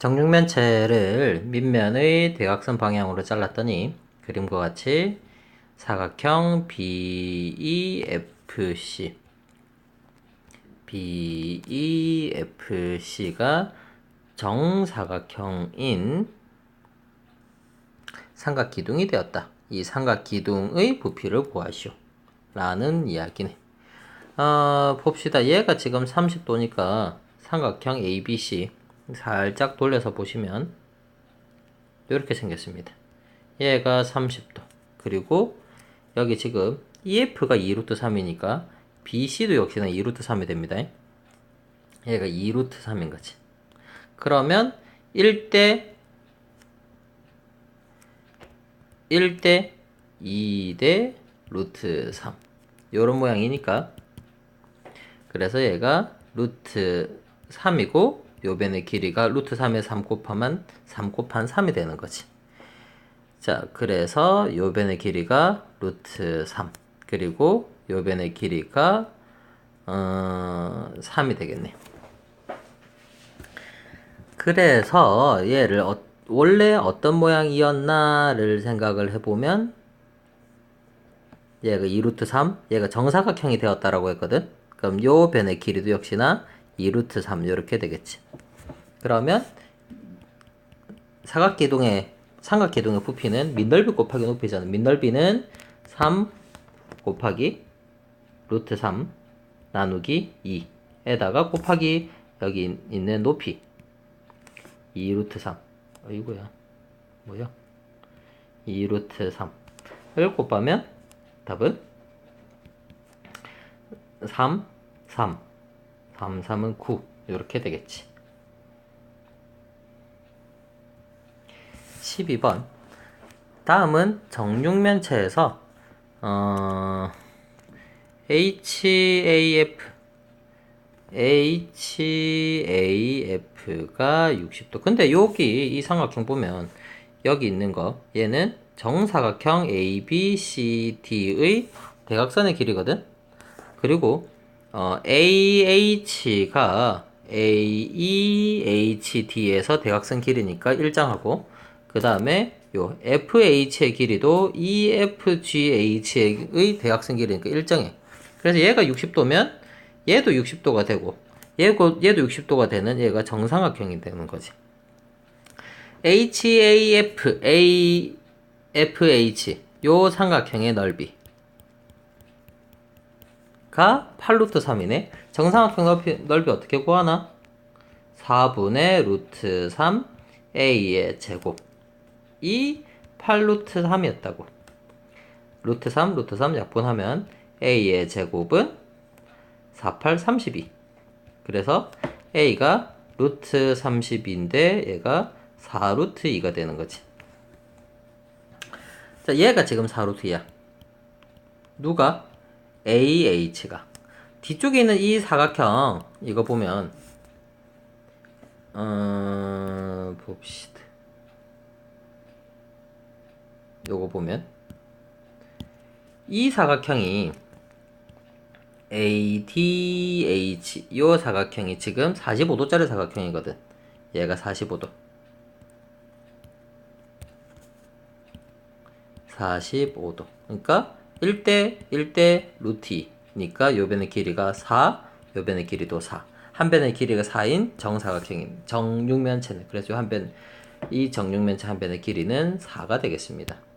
정육면체를 밑면의 대각선 방향으로 잘랐더니 그림과 같이 사각형 BEFC BEFC가 정사각형인 삼각기둥이 되었다. 이 삼각기둥의 부피를 구하시오. 라는 이야기네. 어, 봅시다. 얘가 지금 30도니까 삼각형 ABC 살짝 돌려서 보시면 이렇게 생겼습니다. 얘가 30도. 그리고 여기 지금 EF가 2루트 3이니까 BC도 역시나 2루트 3이 됩니다. 얘가 2루트 3인 거지. 그러면 1대 1대 2대 루트 3 요런 모양이니까 그래서 얘가 루트 3이고 요 변의 길이가 루트 3에 3 곱하면 3 곱한 3이 되는 거지. 자, 그래서 요 변의 길이가 루트 3 그리고 요 변의 길이가 어, 3이 되겠네. 그래서 얘를 어, 원래 어떤 모양이었나를 생각을 해보면 얘가 2루트 3, 얘가 정사각형이 되었다라고 했거든. 그럼 요 변의 길이도 역시나 2루트 3 이렇게 되겠지. 그러면 사각기둥의 삼각기둥의 부피는 밑넓이 곱하기 높이잖아. 밑넓이는 3 곱하기 루트 3 나누기 2에다가 곱하기 여기 있는 높이 2 루트 3 어이구야. 뭐야? 2 루트 3을 곱하면 답은 3 3 3 3은 9 이렇게 되겠지 12번 다음은 정육면체에서 어, HAF HAF가 60도. 근데 여기 이 삼각형 보면 여기 있는 거 얘는 정사각형 ABCD의 대각선의 길이거든. 그리고 어, AH가 AEHD에서 대각선 길이니까 일정하고 그 다음에 요 FH의 길이도 EFGH의 대각선 길이니까 일정해. 그래서 얘가 60도면 얘도 60도가 되고 얘도, 얘도 60도가 되는 얘가 정삼각형이 되는 거지. HAF, AFH 요 삼각형의 넓이 가 8루트 3이네. 정삼각형 넓이, 넓이 어떻게 구하나? 4분의 루트 3 A의 제곱 이 8루트 3이었다고. 루트 3, 루트 3 약분하면 A의 제곱은 4, 8, 32. 그래서 A가 루트 30인데 얘가 4루트 2가 되는 거지. 자, 얘가 지금 4루트 2야. 누가? AH가. 뒤쪽에 있는 이 사각형, 이거 보면, 어, 봅시다. 요거 보면, 이 사각형이 ADH 요 사각형이 지금 45도짜리 사각형이거든. 얘가 45도. 45도. 그러니까 1대 1대 루트니까 요 변의 길이가 4, 요 변의 길이도 4. 한 변의 길이가 4인 정사각형인 정육면체네. 그래서 한 변, 이 정육면체 한 변의 길이는 4가 되겠습니다.